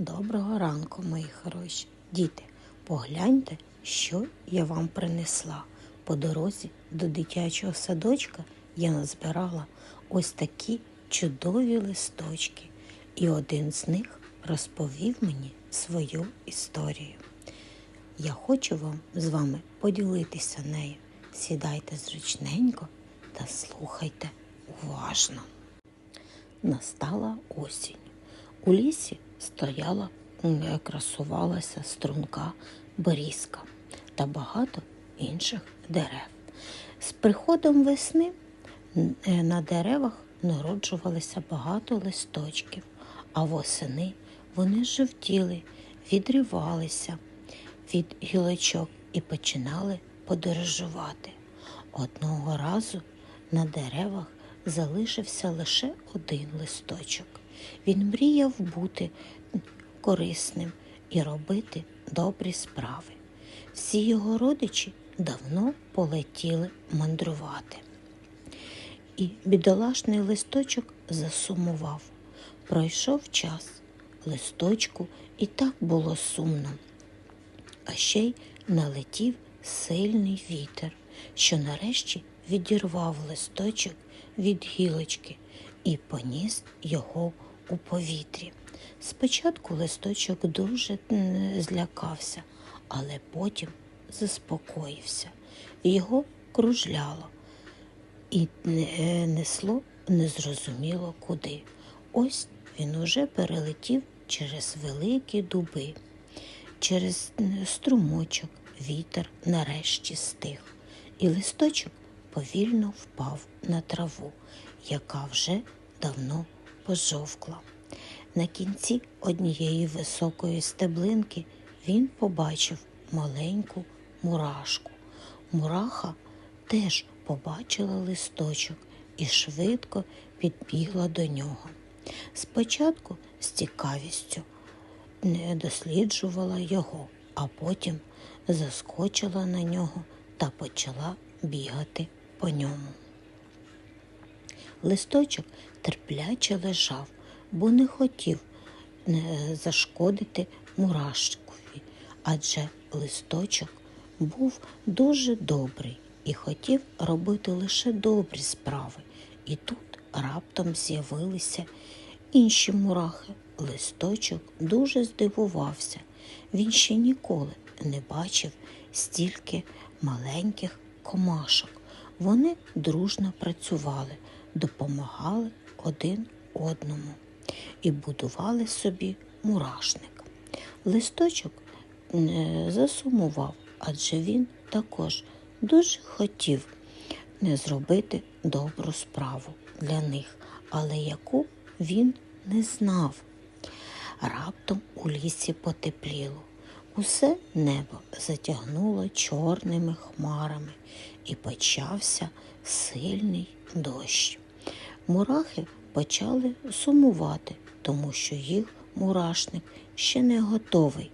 Доброго ранку, мої хороші. Діти, погляньте, що я вам принесла. По дорозі до дитячого садочка я назбирала ось такі чудові листочки, і один з них розповів мені свою історію. Я хочу вам з вами поділитися нею. Сідайте зручненько та слухайте уважно. Настала осінь. У лісі стояла, красувалася струнка берізка та багато інших дерев. З приходом весни е, на деревах народжувалося багато листочків, а восени вони жовтіли, відривалися від гілочок і починали подорожувати. Одного разу на деревах залишився лише один листочок. Він мріяв бути корисним і робити добрі справи. Всі його родичі давно полетіли мандрувати. І бідолашний листочок засумував. Пройшов час. Листочку і так було сумно. А ще й налетів сильний вітер, що нарешті відірвав листочок від гілочки і поніс його у повітрі. Спочатку листочок дуже злякався, але потім заспокоївся. Його кружляло і е, несло незрозуміло куди. Ось він уже перелетів через великі дуби, через струмочок вітер нарешті стих, і листочок повільно впав на траву, яка вже давно пожовкла. На кінці однієї високої стеблинки він побачив маленьку мурашку. Мураха теж побачила листочок і швидко підбігла до нього. Спочатку з цікавістю не досліджувала його, а потім заскочила на нього та почала бігати по ньому. Листочок терпляче лежав, бо не хотів е, зашкодити мурашкові, адже листочок був дуже добрий і хотів робити лише добрі справи. І тут раптом з'явилися інші мурахи. Листочок дуже здивувався. Він ще ніколи не бачив стільки маленьких комашок. Вони дружно працювали, допомагали один одному і будували собі мурашник. Листочок е, засумував, адже він також дуже хотів не зробити добру справу для них, але яку він не знав. Раптом у лісі потепліло. Усе небо затягнуло чорними хмарами і почався сильний дощ. Мурахи почали сумувати, тому що їх мурашник ще не готовий,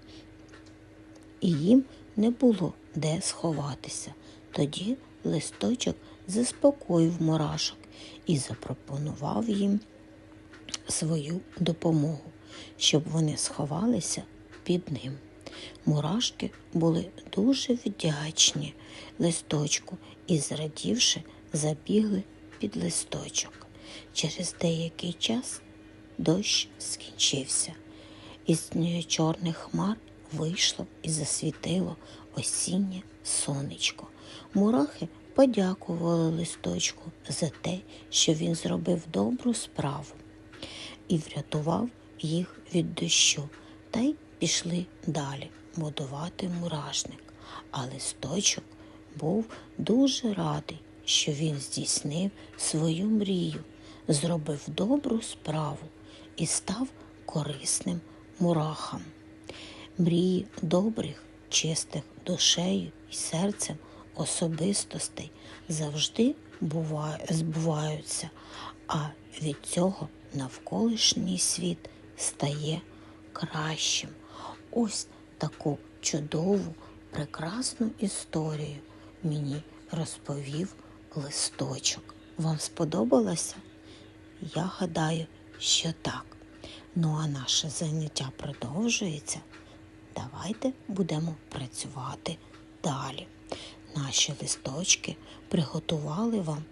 і їм не було де сховатися. Тоді листочок заспокоїв мурашок і запропонував їм свою допомогу, щоб вони сховалися під ним. Мурашки були дуже вдячні листочку і, зрадівши, забігли під листочок. Через деякий час дощ скінчився. Із чорних хмар вийшло і засвітило осіннє сонечко. Мурахи подякували листочку за те, що він зробив добру справу і врятував їх від дощу, та й пішли далі будувати мурашник. А листочок був дуже радий, що він здійснив свою мрію, зробив добру справу і став корисним мурахам. Мрії добрих, чистих душею і серцем особистостей завжди збуваються, а від цього навколишній світ стає кращим. Ось таку чудову, прекрасну історію мені розповів листочок. Вам сподобалося? Я гадаю, що так. Ну а наше заняття продовжується. Давайте будемо працювати далі. Наші листочки приготували вам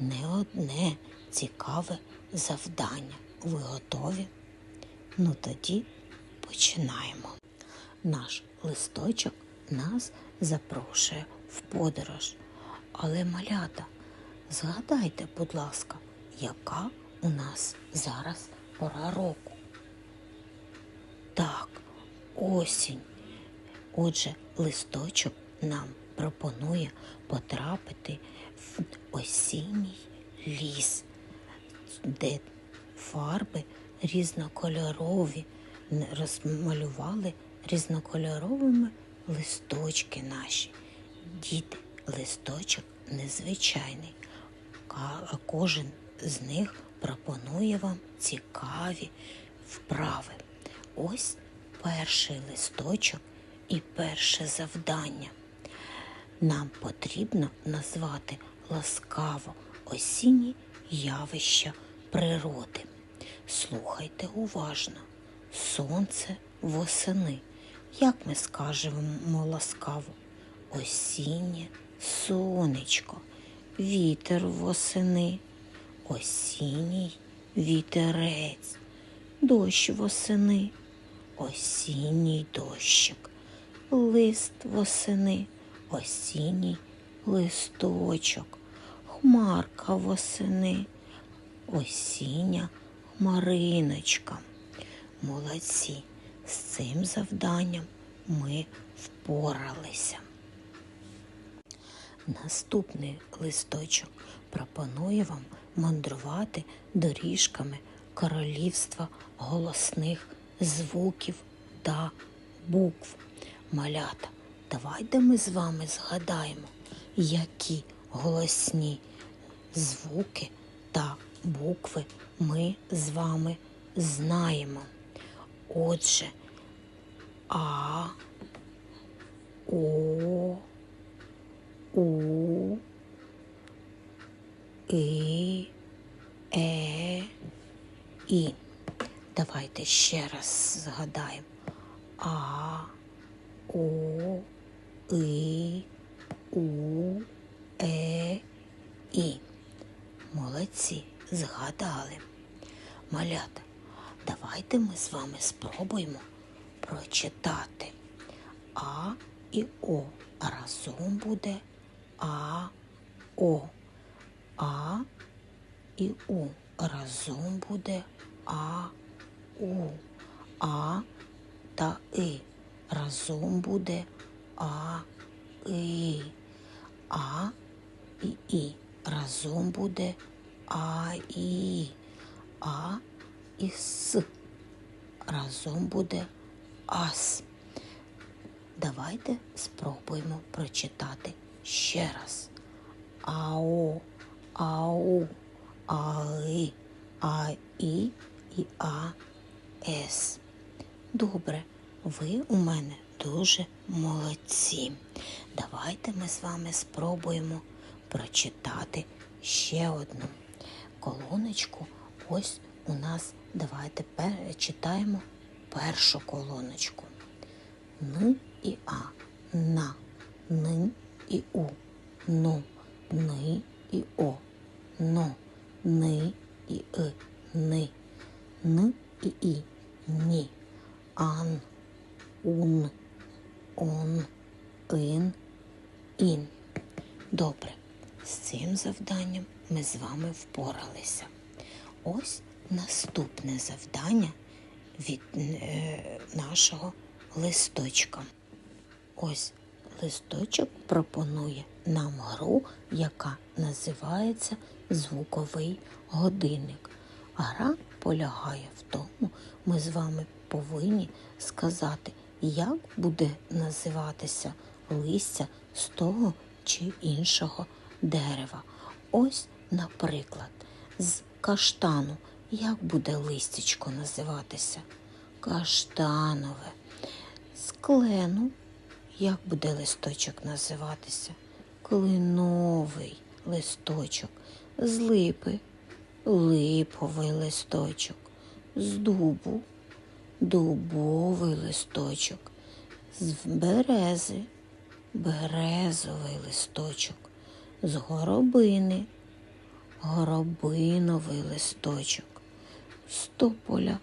не одне цікаве завдання. Ви готові? Ну тоді починаємо. Наш листочок нас запрошує в подорож. Але малята, згадайте, будь ласка, яка у нас зараз пора року? Так, осінь. Отже, листочок нам пропонує потрапити в осінній ліс, де фарби різнокольорові розмалювали різнокольоровими листочки наші. Діти, листочок незвичайний. А Кожен з них пропонує вам цікаві вправи. Ось перший листочок і перше завдання. Нам потрібно назвати ласкаво осінні явища природи. Слухайте уважно. Сонце восени. Як ми скажемо ласкаво? Осіннє сонечко, вітер восени, осінній вітерець, дощ восени, осінній дощик, лист восени, осінній листочок, хмарка восени, осіння хмариночка. Молодці, з цим завданням ми впоралися. Наступний листочок пропонує вам мандрувати доріжками королівства голосних звуків та букв. Малята, давайте ми з вами згадаємо, які голосні звуки та букви ми з вами знаємо. Отже, А, О, У, І, Е, І. Давайте ще раз згадаємо. А, О, І, У, Е, І. Молодці, згадали. Малята, давайте ми з вами спробуємо прочитати А і О. Разом буде А, О. А і У. Разом буде А, У. А та И. Разом буде А, И. А і І. Разом буде А, І. А і С. Разом буде Ас. Давайте спробуємо прочитати ще раз. Ао, ау, аи, аі і а, с. Добре, ви у мене дуже молодці. Давайте ми з вами спробуємо прочитати ще одну колоночку. Ось у нас давайте перечитаємо першу колоночку. Н і А. На. Н і У. Ну. Ни і О. Но. Ни і И. Ни. Н і І. Ні. Ан. Ун. Он. Ин. Ін. Добре. З цим завданням ми з вами впоралися. Ось наступне завдання від е, нашого листочка. Ось листочок пропонує нам гру, яка називається звуковий годинник. Гра полягає в тому, ми з вами повинні сказати, як буде називатися листя з того чи іншого дерева. Ось, наприклад, з каштану як буде листячко називатися? Каштанове. З клену як буде листочок називатися? Клиновий листочок. З липи липовий листочок. з дубу, дубовий листочок, з берези, березовий листочок, з горобини, горобиновий листочок, з тополя,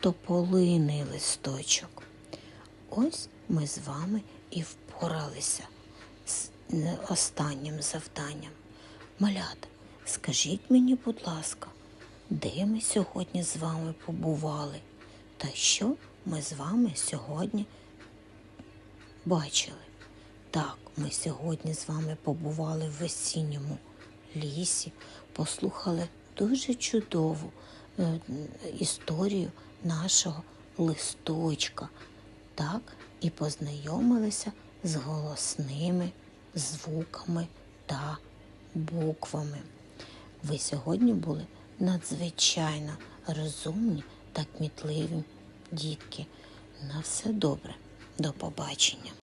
тополиний листочок. Ось ми з вами і впоралися з останнім завданням. Малята, скажіть мені, будь ласка, де ми сьогодні з вами побували? Та що ми з вами сьогодні бачили? Так, ми сьогодні з вами побували в весінньому лісі, послухали дуже чудову е, історію нашого листочка, так, і познайомилися з голосними звуками та буквами. Ви сьогодні були надзвичайно розумні та кмітливі дітки. На все добре. До побачення.